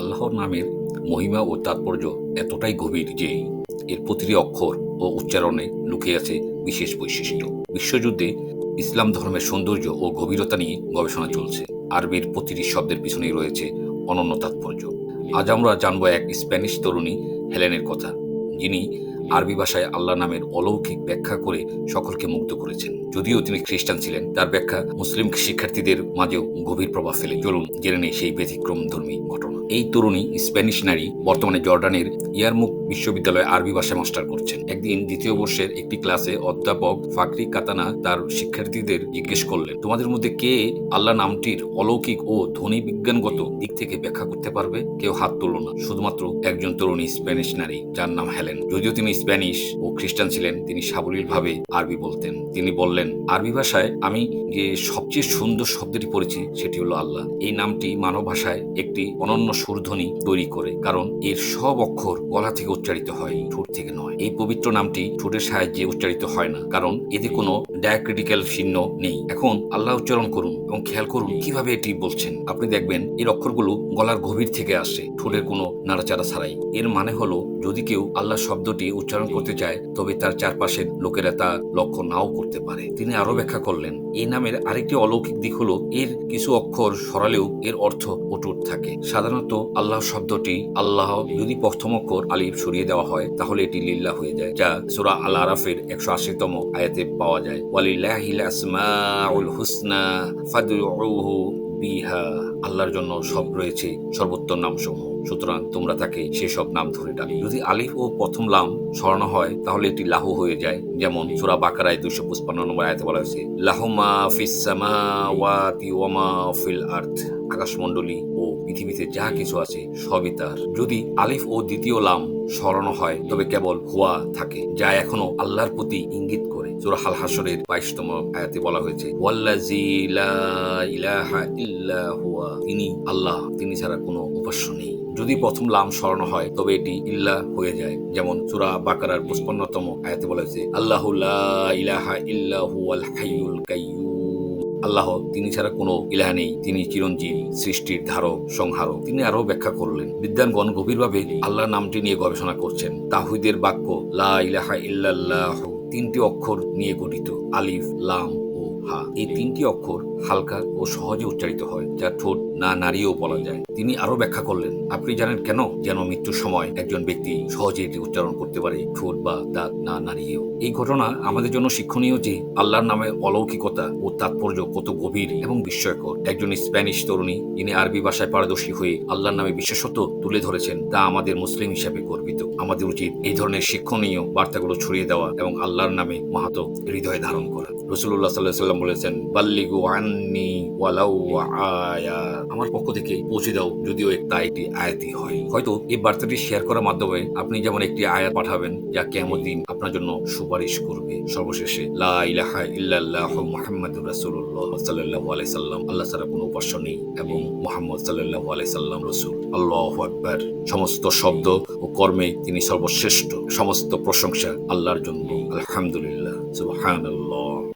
আল্লাহর নামের মহিমা ও তাৎপর্য এতটাই গভীর যে এর প্রতিটি অক্ষর ও উচ্চারণে লুকিয়ে আছে বিশেষ বৈশিষ্ট্য। বিশ্বযুদ্ধে ইসলাম ধর্মের সৌন্দর্য ও গভীরতা নিয়ে গবেষণা চলছে। আরবির প্রতিটি শব্দের পিছনেই রয়েছে অনন্য তাৎপর্য। আজ আমরা জানব এক স্প্যানিশ তরুণী হেলেনের কথা, যিনি আরবি ভাষায় আল্লাহ নামের অলৌকিক ব্যাখ্যা করে সকলকে মুগ্ধ করেছেন। যদিও তিনি খ্রিস্টান ছিলেন, তার ব্যাখ্যা মুসলিম শিক্ষার্থীদের মাঝেও গভীর প্রভাব ফেলে। চলুন জেনে নেই সেই ব্যতিক্রম ধর্মী ঘটনা। এই তরুণী স্প্যানিশ নারী বর্তমানে জর্ডানের ইয়ারমুক বিশ্ববিদ্যালয়ে আরবি ভাষায় মাস্টার করছেন। একদিন দ্বিতীয় বর্ষের একটি ক্লাসে অধ্যাপক ফাকরি কাতানা তার শিক্ষার্থীদের জিজ্ঞেস করলেন, তোমাদের মধ্যে কে আল্লাহ নামটির অলৌকিক ও ধ্বনি বিজ্ঞানগত দিক থেকে ব্যাখ্যা করতে পারবে? কেউ হাত তুলল না। শুধুমাত্র একজন তরুণী স্প্যানিশ নারী, যার নাম হেলেন। যদিও তিনি স্প্যানিশ ও খ্রিস্টান ছিলেন, তিনি সাবলীলভাবে আরবি বলতেন। তিনি বললেন আরবি ভাষায় আমি যে সবচেয়ে সুন্দর শব্দটি পড়েছি সেটি হলো আল্লাহ। এই নামটি মানব ভাষায় একটি অনন্য সুরধ্বনি তৈরি করে, কারণ এর সব অক্ষর গলা থেকে উচ্চারিত হয়, ঠোঁট থেকে নয়। এই পবিত্র নামটি ঠোঁটের সাহায্যে উচ্চারিত হয় না, কারণ এতে কোনো ডায়াক্রিটিক্যাল চিহ্ন নেই। এখন আল্লাহ উচ্চারণ করুন এবং খেয়াল করুন কীভাবে এটি বলছেন। আপনি দেখবেন এর অক্ষরগুলো গলার গভীর থেকে আসে, ঠোঁটের কোনো নাড়াচাড়া ছাড়াই। এর মানে হলো, যদি কেউ আল্লাহ শব্দটি উচ্চারণ করতে চায়, তবে তার চারপাশের লোকেরা তা লক্ষ্য নাও করতে পারে। তিনি আরও ব্যাখ্যা করলেন, এই নামের আরেকটি অলৌকিক দিক হলো, এর কিছু অক্ষর সরালেও এর অর্থ অটুট থাকে। সাধারণত আল্লাহ শব্দটি আল্লাহ যদি প্রথম অক্ষর আলিফ সরিয়ে দেওয়া হয়, তাহলে এটি লিল্লা হয়ে যায়, যা সুরা আল আরাফের একশো আশিতম আয়াতে পাওয়া যায়। ওয়ালিল্লাহিল হুসনা বিহা আল্লাহর জন্য সব রয়েছে, সর্বোত্তম নামসমূহ। সুতরাং তোমরা তাকে সেসব নাম ধরে ডাক। যদি আলিফ ও প্রথম লাম সরানো হয়, তাহলে এটি লাহু হয়ে যায়। যেমন সুরা বাকারায় দুশো পঁচপান্ন নম্বর আয়তে বলা হয়েছে লাহুমা ফিস সামাওয়াতি ওয়ামা ফিল আর্থ আকাশমণ্ডলী ও পৃথিবীতে যা কিছু আছে সবই তার। যদি আলিফ ও দ্বিতীয় লাম সরানো হয়, তবে কেবল হুয়া থাকে, যা এখনও আল্লাহর প্রতি ইঙ্গিত করে। সুরা হাল হাসরের বাইশতম আয়াতে বলা হয়েছে ওয়াল্লাজি তিনি আল্লাহ, তিনি ছাড়া কোনো উপাস্য নেই। যদি প্রথম লাম স্মরণ হয়, তবে এটি ইল্লা হয়ে যায়। যেমন সুরা বাকারার পঁচপন্নতম আয়াতে বলা হয়েছে, আল্লাহ ইলাহা ইল্লা হুয়াল হাইয়ুল কাইয়ুম। আল্লাহ, তিনি ছাড়া কোনো ইলাহা নেই। তিনি চিরঞ্জীব, সৃষ্টির ধারক, সংহারক। তিনি আরও ব্যাখ্যা করলেন বিদ্যানগণ গভীরভাবে আল্লাহ নামটি নিয়ে গবেষণা করছেন। তাহিদের বাক্য, লা ইলাহা ইল্লাল্লাহ তিনটি অক্ষর নিয়ে গঠিত, আলিফ, লাম ও হা। এই তিনটি অক্ষর হালকা ও সহজে উচ্চারিত হয়, যা ঠোঁট না নারীও বলা যায়। তিনি আরও ব্যাখ্যা করলেন, আপনি জানেন কেন যেন মৃত্যুর সময় একজন ব্যক্তি সহজে এটি উচ্চারণ করতে পারে ঠোঁট বা দাঁত না নাড়িয়েও? এই ঘটনা আমাদের জন্য শিক্ষণীয় যে আল্লাহর নামে অলৌকিকতা ও তাৎপর্য কত গভীর এবং বিস্ময়কর। একজন স্প্যানিশ তরুণী, যিনি আরবি ভাষায় পারদর্শী হয়ে আল্লাহর নামে বিশেষত তুলে ধরেছেন, তা আমাদের মুসলিম হিসাবে গর্বিত। আমাদের উচিত এই ধরনের শিক্ষণীয় বার্তাগুলো ছড়িয়ে দেওয়া এবং আল্লাহর নামে মাহাত হৃদয়ে ধারণ করা। রসুল্লাহ সাল্লাহ সাল্লাম বলেছেন, বাল্লিগু আন্নি ওয়ালাউ আয়া আমার পক্ষ থেকে পৌঁছে দাও, যদিও একটা একটি আয়াতই হয়। হয়তো এই বার্তাটি শেয়ার করার মাধ্যমে আপনি যেমন একটি আয়াত পাঠাবেন, যা কেমন আপনার জন্য সুপারিশ করবে। সর্বশেষে, লা ইলাহা ইল্লাল্লাহ মুহাম্মাদুর রাসূলুল্লাহ সাল্লাল্লাহু আলাইহি সাল্লাম, আল্লাহ ছাড়া কোনো উপাস্য নেই, এবং মুহাম্মদ সাল্লাল্লাহু আলাইহি সাল্লাম রাসূল। আল্লাহু আকবার। সমস্ত শব্দ ও কর্মে তিনি সর্বশ্রেষ্ঠ। সমস্ত প্রশংসা আল্লাহর জন্য। আলহামদুলিল্লাহ। সুবহানাল্লাহ।